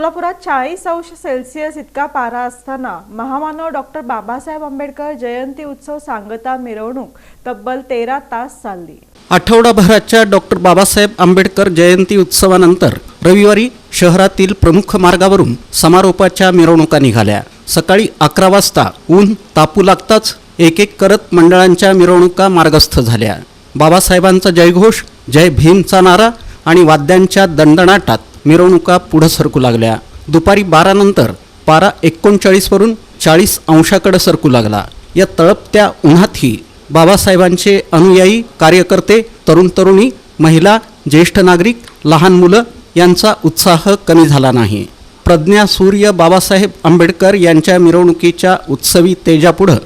सोलापुरात चाळीस अंश सेल्सिअस इतका पारा असताना महामानव डॉक्टर बाबासाहेब आंबेडकर जयंती उत्सव सांगता मिरवणूक तब्बल तेरा तास चालली. आठवडाभराच्या डॉक्टर बाबासाहेब आंबेडकर जयंती उत्सवानंतर रविवारी शहरातील प्रमुख मार्गावरून समारोपाच्या मिरवणुका निघाल्या. सकाळी अकरा वाजता ऊन तापू लागताच एक एक करत मंडळांच्या मिरवणुका मार्गस्थ झाल्या. बाबासाहेबांचा जयघोष जय भीमचा नारा आणि वाद्यांच्या दणदणाटात मिरवणुका पुढं सरकू लागल्या. दुपारी बारानंतर पारा एकोणचाळीसवरून चाळीस अंशाकडे सरकू लागला. या तळपत्या उन्हातही बाबासाहेबांचे अनुयायी कार्यकर्ते तरुण तरुणी महिला ज्येष्ठ नागरिक लहान मुलं यांचा उत्साह कमी झाला नाही. प्रज्ञा सूर्य बाबासाहेब आंबेडकर यांच्या मिरवणुकीच्या उत्सवी तेजापुढं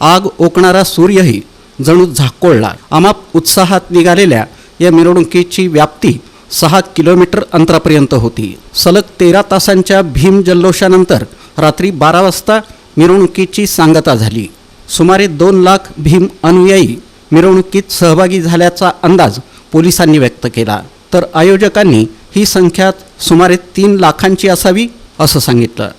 आग ओकणारा सूर्यही जणू झाकोळला. अमाप उत्साहात निघालेल्या या मिरवणुकीची व्याप्ती सहा किलोमीटर अंतरापर्यंत होती. सलग तेरा तासांच्या भीम जल्लोषानंतर रात्री बारा वाजता मिरवणुकीची सांगता झाली. सुमारे दोन लाख भीम अनुयायी मिरवणुकीत सहभागी झाल्याचा अंदाज पोलिसांनी व्यक्त केला. तर आयोजकांनी ही संख्या सुमारे तीन लाखांची असावी असं सांगितलं.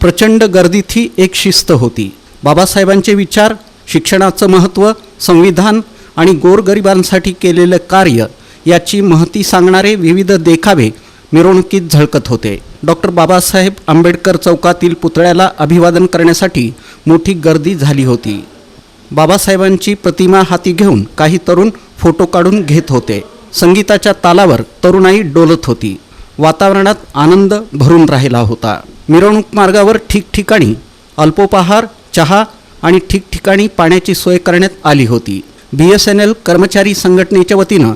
प्रचंड गर्दीत ही एक शिस्त होती. बाबासाहेबांचे विचार शिक्षणाचं महत्त्व संविधान आणि गोरगरिबांसाठी केलेलं कार्य याची महती सांगणारे विविध देखावे मिरवणुकीत झळकत होते. डॉक्टर बाबासाहेब आंबेडकर चौकातील पुतळ्याला अभिवादन करण्यासाठी मोठी गर्दी झाली होती. बाबासाहेबांची प्रतिमा हाती घेऊन काही तरुण फोटो काढून घेत होते. संगीताच्या तालावर तरुणाई डोलत होती. वातावरणात आनंद भरून राहिला होता. मिरवणूक मार्गावर ठिकठिकाणी अल्पोपहार चहा आणि ठिकठिकाणी पाण्याची सोय करण्यात आली होती. बी एस एन एल कर्मचारी संघटनेच्या वतीनं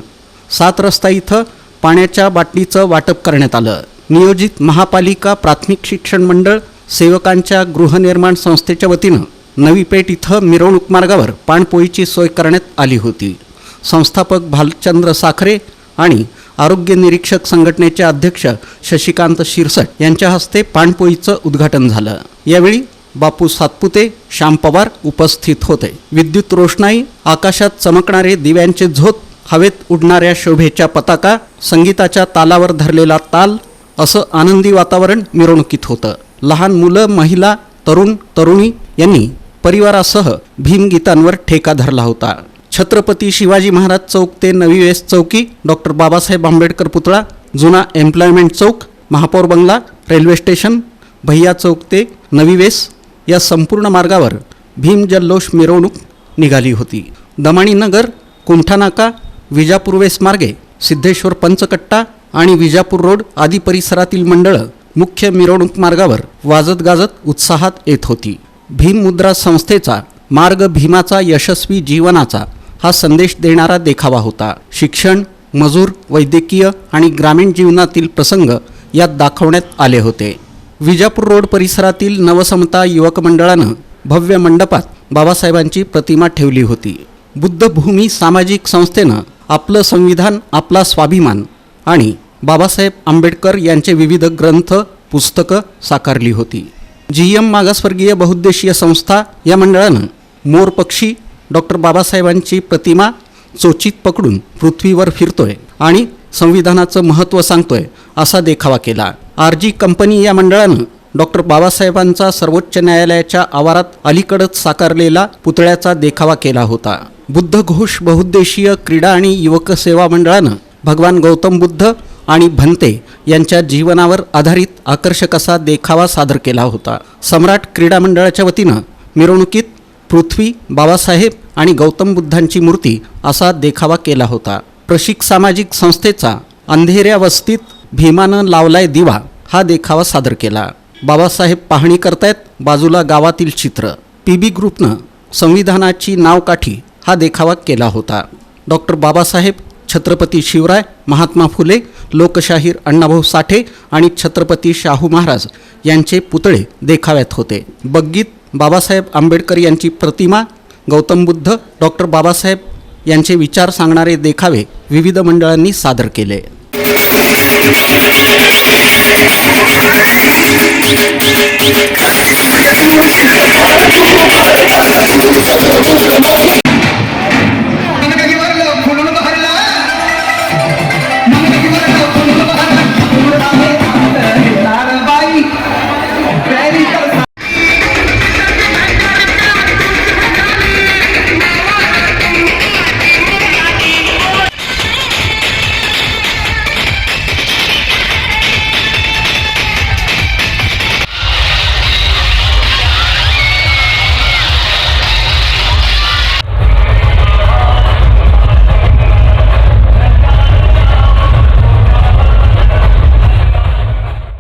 सात रस्ता इथं पाण्याच्या बाटलीचं वाटप करण्यात आलं. नियोजित महापालिका प्राथमिक शिक्षण मंडळ सेवकांच्या गृहनिर्माण संस्थेच्या वतीनं नवी पेठ इथं मिरवणूक मार्गावर पाणपोईची सोय करण्यात आली होती. संस्थापक भालचंद्र साखरे आणि आरोग्य निरीक्षक संघटनेचे अध्यक्ष शशिकांत शिरसट यांच्या हस्ते पाणपोईचं उद्घाटन झालं. यावेळी बापू सातपुते श्याम पवार उपस्थित होते. विद्युत रोषणाई आकाशात चमकणारे दिव्यांचे झोत हवेत उडणाऱ्या शोभेच्या पताका संगीताच्या तालावर धरलेला ताल असं आनंदी वातावरण मिरवणुकीत होतं. लहान मुलं महिला तरुण तरुणी यांनी परिवारासह भीमगीतांवर ठेका धरला होता. छत्रपती शिवाजी महाराज चौक ते नवी वेस चौकी डॉक्टर बाबासाहेब आंबेडकर पुतळा जुना एम्प्लॉयमेंट चौक महापौर बंगला रेल्वे स्टेशन भैया चौक ते नवी वेस या संपूर्ण मार्गावर भीम जल्लोष मिरवणूक निघाली होती. दमाणी नगर कुंठानाका विजापूर वेस मार्गे सिद्धेश्वर पंचकट्टा आणि विजापूर रोड आदी परिसरातील मंडळं मुख्य मिरवणूक मार्गावर वाजत गाजत उत्साहात येत होती. भीम मुद्रा संस्थेचा मार्ग भीमाचा यशस्वी जीवनाचा हा संदेश देणारा देखावा होता. शिक्षण मजूर वैद्यकीय आणि ग्रामीण जीवनातील प्रसंग यात दाखवण्यात आले होते. विजापूर रोड परिसरातील नवसमता युवक मंडळानं भव्य मंडपात बाबासाहेबांची प्रतिमा ठेवली होती. बुद्धभूमी सामाजिक संस्थेनं आपलं संविधान आपला स्वाभिमान आणि बाबासाहेब आंबेडकर यांचे विविध ग्रंथ पुस्तकं साकारली होती. जी एम मागासवर्गीय बहुद्देशीय संस्था या मंडळानं मोर पक्षी डॉक्टर बाबासाहेबांची प्रतिमा चोचीत पकडून पृथ्वीवर फिरतोय आणि संविधानाचं महत्त्व सांगतोय असा देखावा केला. आरजी कंपनी या मंडळानं डॉक्टर बाबासाहेबांचा सर्वोच्च न्यायालयाच्या आवारात अलीकडच साकारलेला पुतळ्याचा देखावा केला होता. बुद्ध घोष बहुद्देशीय क्रीडा आणि युवक सेवा मंडळानं भगवान गौतम बुद्ध आणि भंते यांच्या जीवनावर आधारित आकर्षक असा देखावा सादर केला होता. सम्राट क्रीडा मंडळाच्या वतीनं मिरवणुकीत पृथ्वी बाबासाहेब आणि गौतम बुद्धांची मूर्ती असा देखावा केला होता. प्रशिक सामाजिक संस्थेचा अंधेऱ्या वस्तीत भीमानं लावलाय दिवा. हा देखावा सादर केला. बाबासाहेब पाहणी करतायत बाजूला गावातील चित्र. पी बी ग्रुपनं संविधानाची नावकाठी हा देखावा केला होता. डॉक्टर बाबासाहेब छत्रपती शिवराय महात्मा फुले लोकशाहीर अण्णाभाऊ साठे आणि छत्रपती शाहू महाराज यांचे पुतळे देखाव्यात होते. बग्गीत बाबासाहेब आंबेडकर यांची प्रतिमा गौतम बुद्ध डॉक्टर बाबासाहेब यांचे विचार सांगणारे देखावे विविध मंडळांनी सादर केले. Thank you.